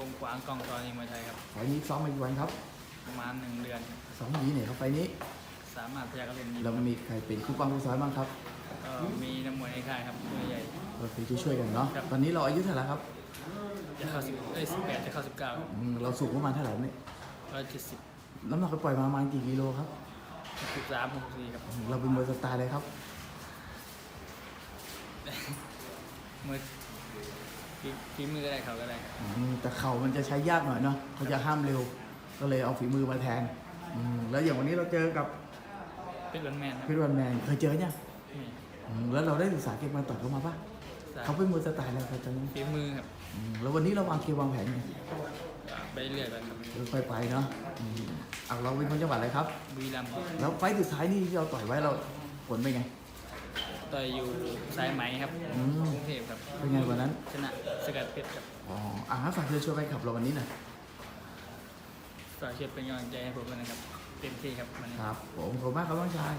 กงขวางกองตอนนี้มวยไทยครับไฟล์นี้ซ้อมมากี่วันครับประมาณหนึ่งเดือนซ้อมดีเนี่ยครับไฟล์นี้สามารถพยากรณ์เป็นเรามีใครเป็นคู่ปั้งคู่ซ้อยบ้างครับก็มีนักมวยในค่ายครับตัวใหญ่เราคือช่วยๆกันเนาะครับ ตอนนี้เราอายุเท่าไหร่ครับจะเข้าสิบเอ้ยสิบแปดจะเข้าสิบเก้าอืมเราสูงประมาณเท่าไหร่เนี่ยร้อยเจ็ดสิบน้ำหนักไปปล่อยมาประมาณกี่กิโลครับสิบสามหกสี่ครับอืมเราเป็นมวยสไตล์เลยครับมือ ฝีฝีมือก็ได้เขาก็ได้ครับอืมแต่เข่ามันจะใช้ยากหน่อยเนาะเขาจะห้ามเร็ว ก็เลยเอาฝีมือมาแทนอืมแล้วอย่างวันนี้เราเจอกับเป็นวันแมนครับพิรวันแมนเคยเจอเนี่ยนี่อืมแล้วเราได้ศึกษาเกมมาต่อยเขามาปะสามเขาเป็นมวยสไตล์อะไรครับตอนนี้ฝีมือครับอืมแล้ววันนี้เราวางเกมวางแผนไงก็ไปเรื่อยๆไปครับค่อยๆไปเนาะอืมอะเราเป็นคนจังหวัดอะไรครับ บุรีรัมย์ครับแล้วไฟต์สุดท้ายนี่ที่เราต่อยไว้เราผลเป็นไง ต่อยอยู่สายไหมครับอืม กรุงเทพครับเป็นไงวันนั้นชนะสกัดเพชรครับอ๋ออะฝากเชิญชวนไปขับเราวันนี้หน่อยฝากเชียร์เป็นกำลังใจให้ผมด้วยนะครับเต็มที่ครับวันนี้ ครับผมขอบคุณมากครับน้องชาย